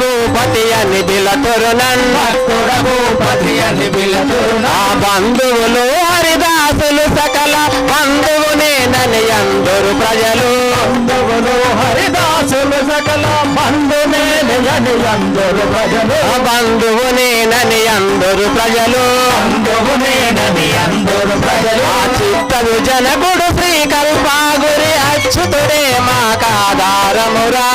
భూపతి అని బిలతురునన్. భక్తుడ భూపతి అని పిలుతున్నా ఆ బంధువులు హరిదాసులు సకల బంధువు నేనని అందరు ప్రజలు. బంధువులు హరిదాసులు సకల బంధునే నిజని అందరు ప్రజలు ఆ బంధువు అందరు ప్రజలు బంధువునేనని అందరు ప్రజలు. ఆ చిత్తడు జనకుడు శ్రీ కల్పాగురి అచ్యుతుడే మాకాధారమురా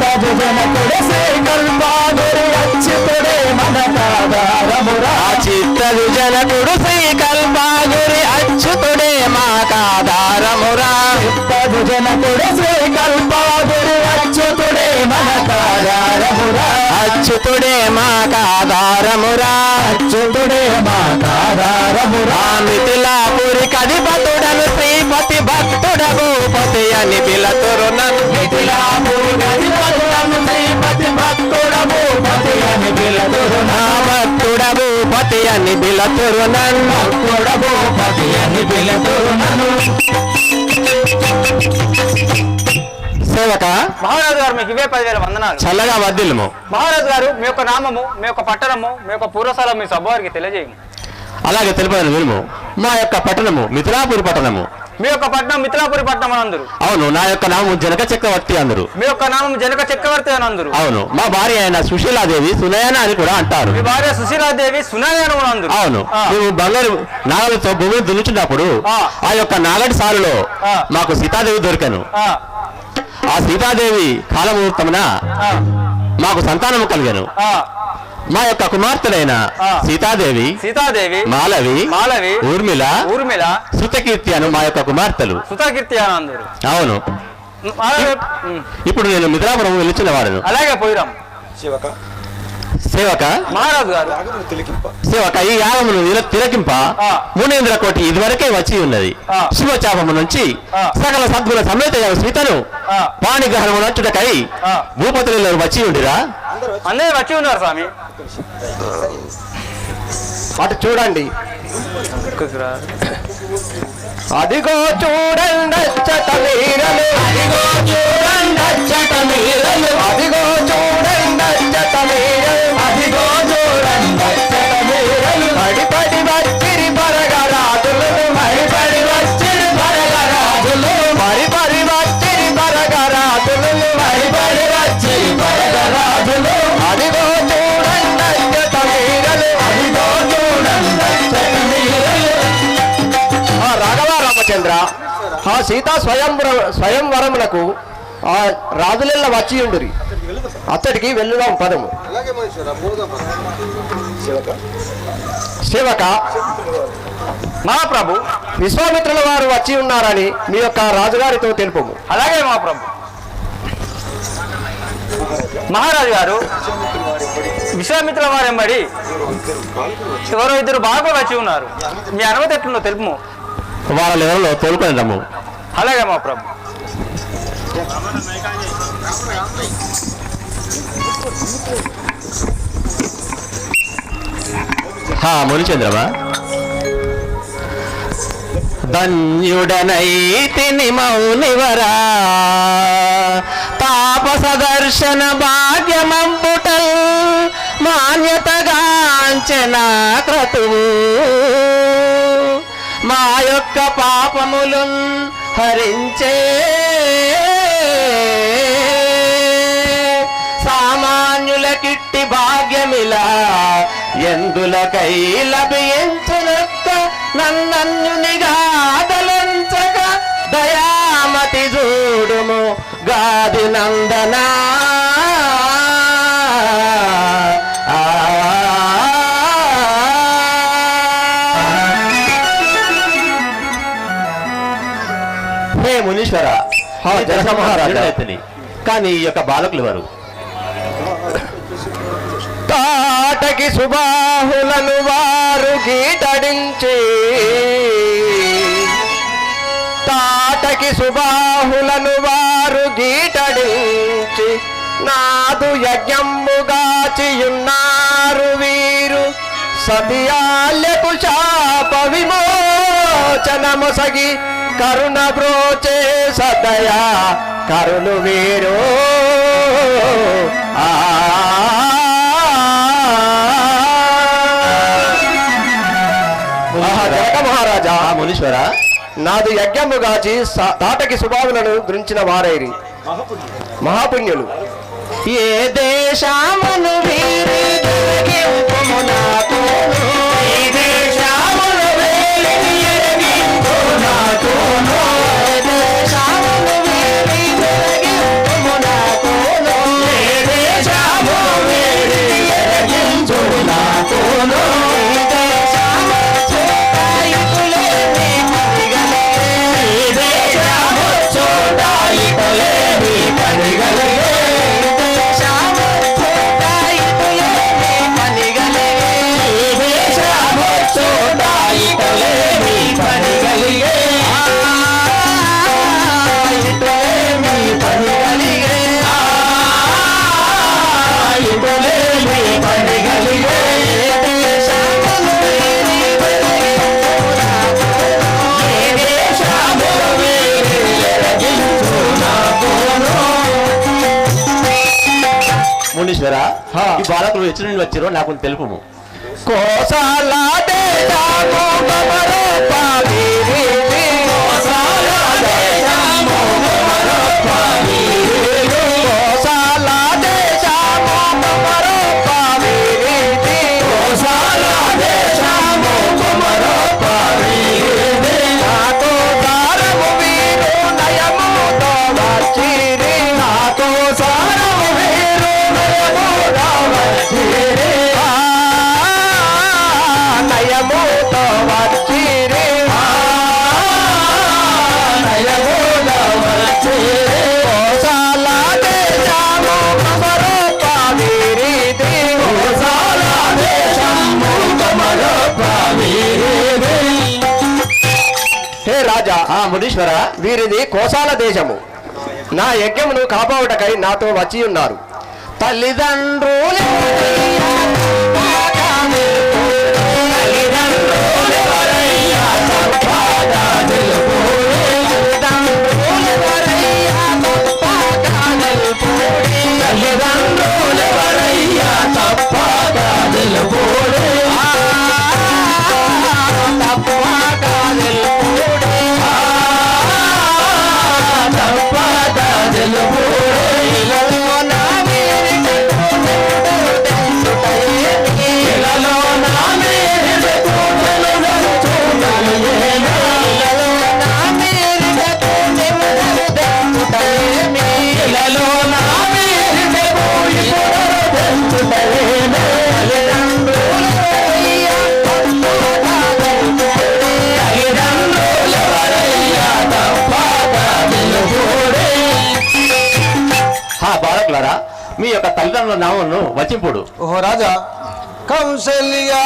తదు జనకుడు శ్రీ కల్పాదురి అచ్యుతుడే మనకాధారమురా ఆ చిత్తడు జనకుడు శ్రీకల్పాగురి అచ్యుతుడే మాకాధారమురా తదు జనకుడు శ్రీ కల్పాదురి అచ్యుతుడే మనకాధారమురా అచ్యుతుడే మాకాధారమురా అచ్యుతుడే మాకాధారమురా ఆ మిథిలాపురి కధిపతుడను శ్రీపతి భక్తుడ భూపతి అని పిలతురు నన్ను. మిథిలాపురి గదిపతులను శ్రీపతి భక్తుడ భూపతి అని పిలుతున్నా ఆ భక్తుడ భూపతి అని పిలతురు నన్ను. భక్తుడ భూపతి అని పిలుతున్నను సేవక మహారాజు గారు మీకు ఇవే పదివేల వందనాలు. చల్లగా వద్దిల్ము మహారాజు గారు మీ యొక్క నామము మీ యొక్క పట్టణము మీ యొక్క పూర్వస్థలం మీ సభవారికి తెలియజేయము. అలాగే తెలిపాను వినుము. మా యొక్క పట్టణము మిథిలాపురి పట్టణము. మీ యొక్క పట్టణం మిథిలాపురి పట్టణం అని అందరు అవును నా యొక్క నామం జనక చక్రవర్తి అందరు మీ యొక్క నామం జనక చక్రవర్తి అని అందరు అవును మా భార్య అయిన సుశీలాదేవి సునయన అని కూడా అంటారు. మీ భార్య సుశీలాదేవి అని కూడా అందరు అవును. మేము బంగారు నాగలతో భూమిని దున్నుచున్నప్పుడు ఆ. యొక్క నాగటి సాలులో ఆ. మాకు సీతాదేవి దొరికాను. ఆ, సీతాదేవి కాలముహూర్తమున మాకు సంతానము కలిగాను. ఆ. మా యొక్క కుమార్తెలైన ఆ. సీతాదేవి సీతాదేవి మాలవి మాలవి ఊర్మిళ ఊర్మిళ శృతకీర్తి అను మా యొక్క కుమార్తెలు. అందరు అవును. ఇప్పుడు నేను మిథిలాపురం వెళ్ళిచిన వాడను. అలాగే పోయిరాం. సేవక మహారాజు గారు సేవక ఈ యాగమును తిలకింప. మునీంద్ర కోటి ఇదివరకే వచ్చి ఉన్నది ఆ. శివచాపము నుంచి. సకల సద్గుణ సమేత సీతను ఆ. పాణిగ్రహణము నచ్చుటకై ఆ. భూపతులలో వచ్చి ఉండిరా అందరూ వచ్చి ఉన్నారు స్వామి అటు చూడండి అదిగో చూడండి అచ్చట మీరలు అదిగో చూడండి అచ్చట మీరలు అదిగో చూడండి అచ్చట మీరలు సీతా స్వయంవర స్వయంవరములకు ఆ రాజులెల్ల వచ్చి ఉండురి. అతడికి వెళ్ళుదాం పదము. సేవక మహాప్రభు విశ్వామిత్రుల వారు వచ్చి ఉన్నారని మీ యొక్క రాజుగారితో తెలుపము. అలాగే మహాప్రభు. మహారాజు గారు విశ్వామిత్రుల వారు ఎంబడి ఎవరో ఇద్దరు బాగా వచ్చి ఉన్నారు. మీ అనుమతి ఎట్లుందో తెలుపు వాళ్ళ ఎవరిలో తోలుకొనిద్దాము అలాగే మా ప్రభు. హా మునిచంద్రమా? ధన్యుడనైతిని మౌనివరా. పాప సదర్శన భాగ్యమంపుటల్ మాన్యతగాంచన క్రతువు. మా యొక్క పాపములు హరించే సామాన్యుల కిట్టి భాగ్యమిలా ఎందులకై లభించునక్క నన్నన్యునిగా దలంచక దయామతి చూడుము గాది నందనా జనక మహారాజా కానీ ఈ యొక్క బాలకులు వారు తాటకి సుబాహులను వారు గీటడించి తాటకి సుబాహులను వారు గీటడించి నాదు యజ్ఞంబుగాచియున్నారు వీరు. సతియాల్యకు శాప ఆలోచన మొసగి కరుణ బ్రోచే సదయా కరులు వీరు. ఆ. మహారాజా. మునీశ్వర. నాది యజ్ఞము గాచి తాటకి స్వభావులను గురించిన వారైరి. మహాపుణ్యులు. ఏ దేశామను వీరి కదరా ఈ బాలకులు ఎచ్చి నుండి వచ్చిరో నాకు తెలుపు కోసాలా మునీశ్వర వీరిది కోసాల దేశము. నా యజ్ఞమును కాపాడుటకై నాతో వచ్చి ఉన్నారు. తల్లిదండ్రు శ్రీరాముల నామను వచింపుడు ఓహో రాజా. కౌశల్యా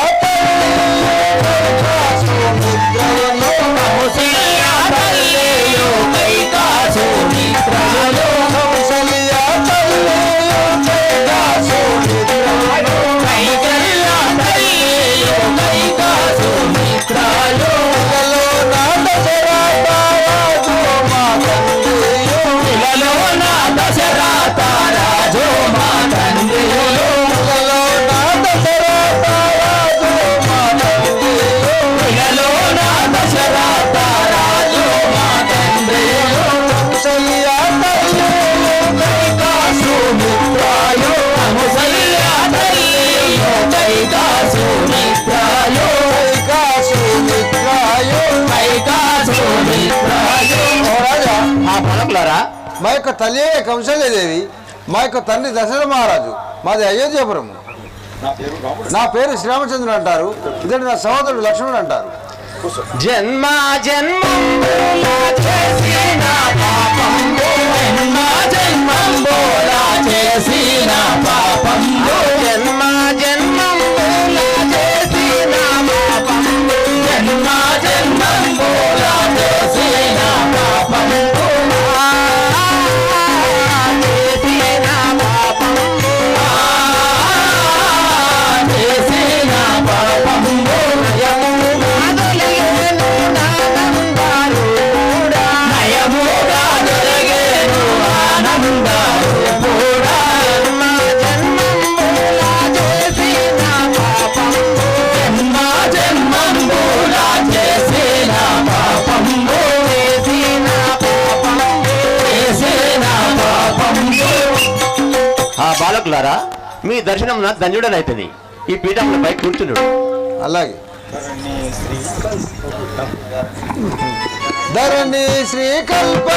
మా యొక్క తల్లి కంసలేదేవి మా యొక్క తండ్రి దశరథ మహారాజు. మాది అయోధ్యపురము. నా పేరు శ్రీరామచంద్రుడు అంటారు. ఇదే నా సహోదరుడు లక్ష్మణుడు అంటారు. జన్మ జన్మ ఆ బాలకులారా మీ దర్శనం ధన్యుడనైతుంది ఈ పీఠంపై కూర్చున్నాడు అలాగే. ధరణి శ్రీకల్ప